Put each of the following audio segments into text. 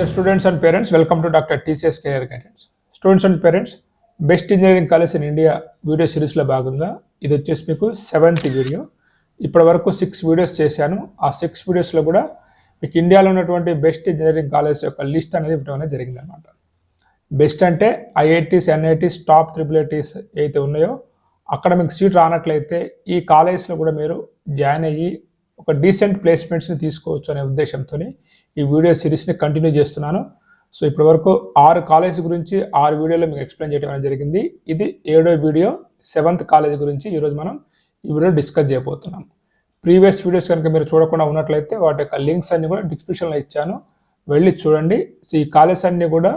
Dear students and parents welcome to doctor TCS career guidance students and parents best engineering college in India video సిరీస్లో భాగంగా ఇది వచ్చేసి మీకు seventh video ఇప్పటి వరకు సిక్స్ వీడియోస్ చేశాను. ఆ సిక్స్ వీడియోస్లో కూడా మీకు ఇండియాలో ఉన్నటువంటి బెస్ట్ ఇంజనీరింగ్ కాలేజ్ యొక్క లిస్ట్ అనేది ఇవ్వడం అనేది జరిగిందనమాట బెస్ట్ అంటే IITs NITs top triple ITs ఏవైతే ఉన్నాయో అక్కడ మీకు సీట్ రానట్లయితే ఈ కాలేజ్లో కూడా మీరు జాయిన్ అయ్యి ఒక డీసెంట్ ప్లేస్మెంట్స్ని తీసుకోవచ్చు అనే ఉద్దేశంతోనే ఈ వీడియో సిరీస్ని కంటిన్యూ చేస్తున్నాను. సో ఇప్పటి వరకు ఆరు కాలేజ్ గురించి ఆరు వీడియోలో మీకు ఎక్స్ప్లెయిన్ చేయడం అనేది జరిగింది. ఇది ఏడో వీడియో సెవెంత్ కాలేజ్ గురించి ఈరోజు మనం ఈ వీడియో డిస్కస్ చేయబోతున్నాం. ప్రీవియస్ వీడియోస్ కనుక మీరు చూడకుండా ఉన్నట్లయితే వాటి యొక్క లింక్స్ అన్నీ కూడా డిస్క్రిప్షన్లో ఇచ్చాను. వెళ్ళి చూడండి. సో ఈ కాలేజ్ అన్నీ కూడా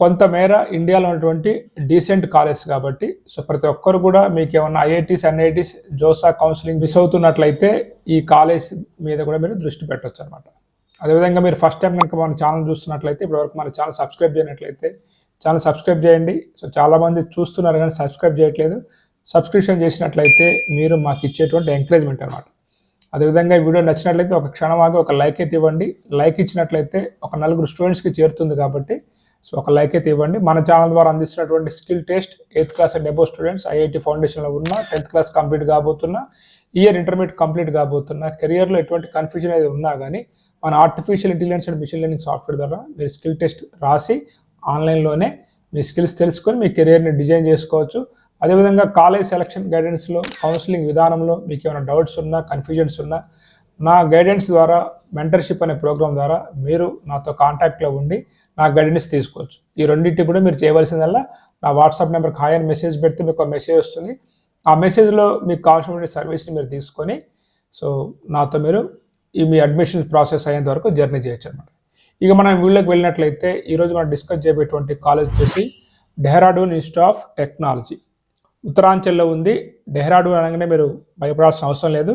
కొంతమేర ఇండియాలో ఉన్నటువంటి డీసెంట్ కాలేజ్ కాబట్టి సో ప్రతి ఒక్కరు కూడా మీకు ఏమన్నా IITs NITs JoSAA counselling miss అవుతున్నట్లయితే ఈ కాలేజ్ మీద కూడా మీరు దృష్టి పెట్టవచ్చు అనమాట అదేవిధంగా మీరు ఫస్ట్ టైం కనుక మన ఛానల్ చూస్తున్నట్లయితే ఇప్పటివరకు మన ఛానల్ సబ్స్క్రైబ్ చేయనట్లయితే ఛానల్ సబ్స్క్రైబ్ చేయండి. సో చాలామంది చూస్తున్నారు కానీ సబ్స్క్రైబ్ చేయట్లేదు. సబ్స్క్రిప్షన్ చేసినట్లయితే మీరు మాకు ఇచ్చేటువంటి ఎంకరేజ్మెంట్ అనమాట అదేవిధంగా ఈ వీడియో నచ్చినట్లయితే ఒక క్షణం ఒక లైక్ అయితే ఇవ్వండి. లైక్ ఇచ్చినట్లయితే ఒక నలుగురు స్టూడెంట్స్కి చేరుతుంది కాబట్టి సో ఒక లైక్ అయితే ఇవ్వండి. మన ఛానల్ ద్వారా అందిస్తున్నటువంటి skill test eighth class and above students IIT ఫౌండేషన్లో ఉన్న టెన్త్ క్లాస్ కంప్లీట్ కాబోతున్నా ఇయర్ ఇంటర్మీడియట్ కంప్లీట్ కాబోతున్నా కెరియర్లో ఎటువంటి కన్ఫ్యూజన్ అనేది ఉన్నా కానీ మన artificial intelligence and machine learning software ద్వారా మీరు స్కిల్ టెస్ట్ రాసి ఆన్లైన్లోనే మీ స్కిల్స్ తెలుసుకొని మీ కెరియర్ని డిజైన్ చేసుకోవచ్చు. అదేవిధంగా కాలేజ్ సెలక్షన్ గైడెన్స్లో కౌన్సిలింగ్ విధానంలో మీకు ఏమైనా డౌట్స్ ఉన్నా కన్ఫ్యూజన్స్ ఉన్నా నా గైడెన్స్ ద్వారా మెంటర్షిప్ అనే ప్రోగ్రామ్ ద్వారా మీరు నాతో కాంటాక్ట్లో ఉండి నా గైడెన్స్ తీసుకోవచ్చు. ఈ రెండింటి కూడా మీరు చేయవలసిందల్లా నా వాట్సాప్ నెంబర్కి హాయ్ అని మెసేజ్ పెడితే మీకు ఒక మెసేజ్ వస్తుంది. ఆ మెసేజ్లో మీకు కావాల్సిన సర్వీస్ని మీరు తీసుకొని సో నాతో మీరు ఈ మీ అడ్మిషన్ ప్రాసెస్ అయ్యేంత వరకు జర్నీ చేయొచ్చు అనమాట ఇక మనం వీళ్ళకి వెళ్ళినట్లయితే ఈరోజు మనం డిస్కస్ చేయబేటువంటి కాలేజ్ వచ్చేసి డెహ్రాడూన్ ఇన్స్టిట్యూట్ ఆఫ్ టెక్నాలజీ. ఉత్తరాంచల్లో ఉంది. డెహ్రాడూన్ అనగానే మీరు భయపడాల్సిన అవసరం లేదు.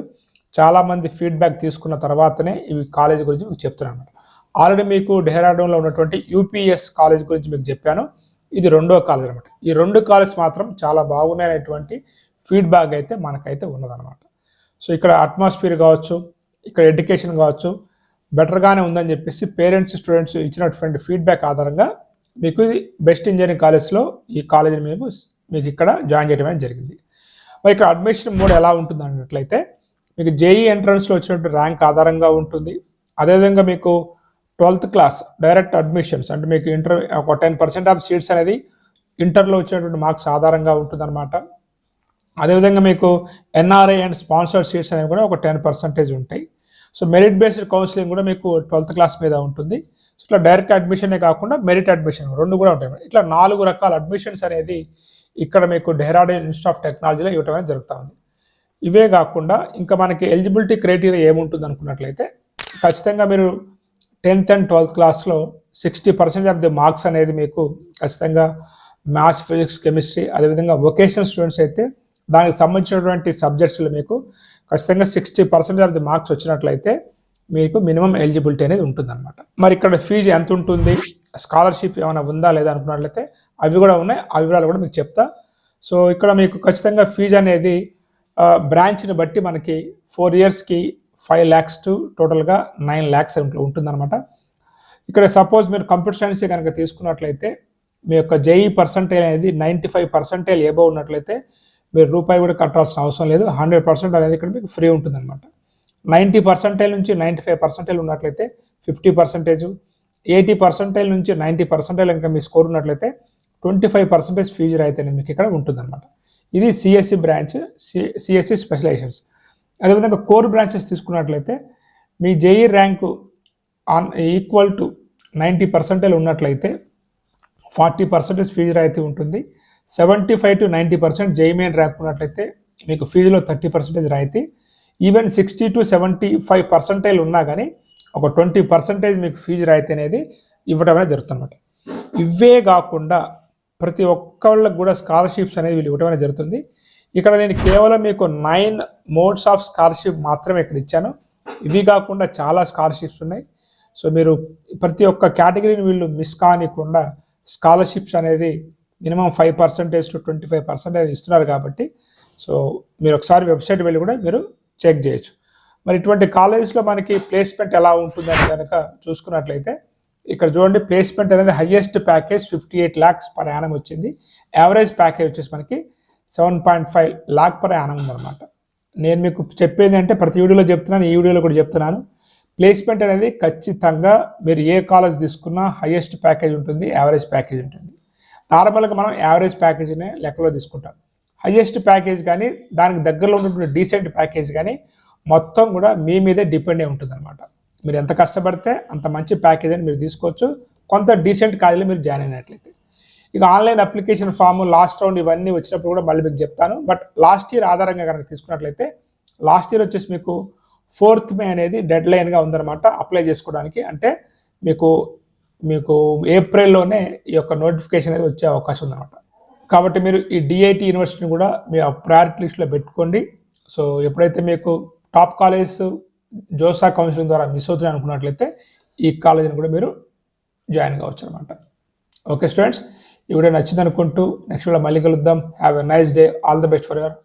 చాలామంది ఫీడ్బ్యాక్ తీసుకున్న తర్వాతనే ఇవి కాలేజ్ గురించి మీకు చెప్తున్నాను ఆల్రెడీ మీకు డెహ్రాడూన్లో ఉన్నటువంటి యూపీఎస్ కాలేజ్ గురించి మీకు చెప్పాను. ఇది రెండో కాలేజ్ అనమాట ఈ రెండు కాలేజ్ మాత్రం చాలా బాగున్నాయనేటువంటి ఫీడ్బ్యాక్ అయితే మనకైతే ఉన్నదనమాట సో ఇక్కడ అట్మాస్ఫియర్ కావచ్చు ఇక్కడ ఎడ్యుకేషన్ కావచ్చు బెటర్గానే ఉందని చెప్పేసి పేరెంట్స్ స్టూడెంట్స్ ఇచ్చినటువంటి ఫీడ్బ్యాక్ ఆధారంగా మీకు ఇది బెస్ట్ ఇంజనీరింగ్ కాలేజ్లో ఈ కాలేజీని మేము మీకు ఇక్కడ జాయిన్ చేయడం అనేది జరిగింది. మరి ఇక్కడ అడ్మిషన్ మోడ్ ఎలా ఉంటుంది అన్నట్లయితే మీకు జేఈ ఎంట్రన్స్లో వచ్చినటువంటి ర్యాంక్ ఆధారంగా ఉంటుంది. అదేవిధంగా మీకు ట్వెల్త్ క్లాస్ డైరెక్ట్ అడ్మిషన్స్ అంటే మీకు ఇంటర్ ఒక టెన్ పర్సెంట్ ఆఫ్ సీట్స్ అనేది ఇంటర్లో వచ్చినటువంటి మార్క్స్ ఆధారంగా ఉంటుందన్నమాట. అదేవిధంగా మీకు ఎన్ఆర్ఐ అండ్ స్పాన్సర్డ్ సీట్స్ అనేవి కూడా ఒక టెన్ పర్సెంటేజ్ ఉంటాయి. సో మెరిట్ బేస్డ్ కౌన్సిలింగ్ కూడా మీకు ట్వెల్త్ క్లాస్ మీద ఉంటుంది. సో ఇట్లా డైరెక్ట్ అడ్మిషనే కాకుండా మెరిట్ అడ్మిషన్ రెండు కూడా ఉంటాయి. ఇట్లా నాలుగు రకాల అడ్మిషన్స్ అనేది ఇక్కడ మీకు డెహ్రాడూన్ ఇన్స్టిట్యూట్ ఆఫ్ టెక్నాలజీలో ఇవ్వటం అనేది జరుగుతూ ఉంది. ఇవే కాకుండా ఇంకా మనకి ఎలిజిబిలిటీ క్రైటీరియా ఏముంటుంది అనుకున్నట్లయితే ఖచ్చితంగా మీరు టెన్త్ అండ్ ట్వెల్త్ క్లాస్లో sixty percent of the marks అనేది మీకు ఖచ్చితంగా మ్యాథ్స్ ఫిజిక్స్ కెమిస్ట్రీ అదేవిధంగా వొకేషనల్ స్టూడెంట్స్ అయితే దానికి సంబంధించినటువంటి సబ్జెక్ట్స్లో మీకు ఖచ్చితంగా sixty percent of the marks వచ్చినట్లయితే మీకు మినిమం ఎలిజిబిలిటీ అనేది ఉంటుందన్నమాట. మరి ఇక్కడ ఫీజు ఎంత ఉంటుంది? స్కాలర్షిప్ ఏమైనా ఉందా లేదా అనుకున్నట్లయితే అవి కూడా ఉన్నాయి. ఆ వివరాలు కూడా మీకు చెప్తా. సో ఇక్కడ మీకు ఖచ్చితంగా ఫీజు అనేది బ్రాంచ్ని బట్టి మనకి ఫోర్ ఇయర్స్కి ఫైవ్ ల్యాక్స్ టు టోటల్గా నైన్ ల్యాక్స్ ఉంటుందన్నమాట. ఇక్కడ సపోజ్ మీరు కంప్యూటర్ సైన్స్ కనుక తీసుకున్నట్లయితే మీ యొక్క జేఈ పర్సంటేజ్ అనేది నైంటీ ఫైవ్ పర్సెంటేజ్ ఏబో ఉన్నట్లయితే మీరు రూపాయి కూడా కట్టాల్సిన అవసరం లేదు. హండ్రెడ్ పర్సెంట్ అనేది ఇక్కడ మీకు ఫ్రీ ఉంటుందన్నమాట. నైంటీ పర్సెంటేజ్ నుంచి నైంటీ ఫైవ్ పర్సెంటేజ్ ఉన్నట్లయితే ఫిఫ్టీ పర్సెంటేజ్ ఎయిటీ పర్సెంటేజ్ నుంచి నైంటీ పర్సెంటేజ్ కనుక మీ స్కోర్ ఉన్నట్లయితే ట్వంటీ ఫైవ్ పర్సెంటేజ్ ఫీజు అయితే మీకు ఇక్కడ ఉంటుందన్నమాట. ఇది CSC branch C CSC specialisations. అదేవిధంగా కోర్ బ్రాంచెస్ తీసుకున్నట్లయితే మీ JE rank on equal to ninety percentage ఉన్నట్లయితే ఫార్టీ పర్సెంటేజ్ ఫీజు రాయితీ ఉంటుంది. Seventy five to ninety percent JE main rank ఉన్నట్లయితే మీకు ఫీజులో థర్టీ పర్సెంటేజ్ రాయితీ. Even sixty to seventy five percentage ఉన్నా కానీ ఒక ట్వంటీ పర్సెంటేజ్ మీకు ఫీజు రాయితీ అనేది ఇవ్వడం అనేది జరుగుతుందన్నమాట. ఇవే కాకుండా ప్రతి ఒక్కళ్ళకి కూడా స్కాలర్షిప్స్ అనేది వీళ్ళు ఇవ్వడం అనేది జరుగుతుంది. ఇక్కడ నేను కేవలం మీకు నైన్ మోడ్స్ ఆఫ్ స్కాలర్షిప్ మాత్రమే ఇక్కడ ఇచ్చాను. ఇవి కాకుండా చాలా స్కాలర్షిప్స్ ఉన్నాయి. సో మీరు ప్రతి ఒక్క కేటగిరీని వీళ్ళు మిస్ కానికుండా స్కాలర్షిప్స్ అనేది minimum five percentage to twenty five percentage ఇస్తున్నారు కాబట్టి సో మీరు ఒకసారి వెబ్సైట్ వెళ్ళి కూడా మీరు చెక్ చేయొచ్చు. మరి ఇటువంటి కాలేజెస్లో మనకి ప్లేస్మెంట్ ఎలా ఉంటుందని కనుక చూసుకున్నట్లయితే ఇక్కడ చూడండి ప్లేస్మెంట్ అనేది highest package fifty eight lakhs per annum వచ్చింది. యావరేజ్ ప్యాకేజ్ వచ్చేసి మనకి seven point five lakh per annum ఉందన్నమాట నేను మీకు చెప్పేది అంటే ప్రతి వీడియోలో చెప్తున్నాను ఈ వీడియోలో కూడా చెప్తున్నాను. ప్లేస్మెంట్ అనేది ఖచ్చితంగా మీరు ఏ కాలేజ్ తీసుకున్నా హైయెస్ట్ ప్యాకేజ్ ఉంటుంది యావరేజ్ ప్యాకేజ్ ఉంటుంది. నార్మల్గా మనం యావరేజ్ ప్యాకేజీనే లెక్కలో తీసుకుంటాం. హైయెస్ట్ ప్యాకేజ్ కానీ దానికి దగ్గరలో ఉన్నటువంటి డీసెంట్ ప్యాకేజ్ కానీ మొత్తం కూడా మీ మీదే డిపెండ్ అయి ఉంటుంది అనమాట మీరు ఎంత కష్టపడితే అంత మంచి ప్యాకేజ్ అని మీరు తీసుకోవచ్చు. కొంత డీసెంట్ కాలేజీలో మీరు జాయిన్ అయినట్లయితే. ఇక online application form last round ఇవన్నీ వచ్చినప్పుడు కూడా మళ్ళీ మీకు చెప్తాను. బట్ లాస్ట్ ఇయర్ ఆధారంగా కనుక తీసుకున్నట్లయితే లాస్ట్ ఇయర్ వచ్చేసి మీకు ఫోర్త్ మే అనేది డెడ్ లైన్గా ఉందన్నమాట అప్లై చేసుకోవడానికి. అంటే మీకు మీకు ఏప్రిల్లోనే ఈ యొక్క నోటిఫికేషన్ అనేది వచ్చే అవకాశం ఉందన్నమాట. కాబట్టి మీరు ఈ డిఐటి యూనివర్సిటీని కూడా మీ ప్రయారిటీ లిస్ట్లో పెట్టుకోండి. సో ఎప్పుడైతే మీకు టాప్ కాలేజెస్ జోసా కౌన్సిలింగ్ ద్వారా మిస్ అవుతున్నాయి అనుకున్నట్లయితే ఈ కాలేజీని కూడా మీరు జాయిన్ కావచ్చు అనమాట ఓకే స్టూడెంట్స్ ఈ వీడియో నచ్చింది అనుకుంటూ నెక్స్ట్ వీడియో మళ్ళీ కలుద్దాం. Have a nice day all the best for your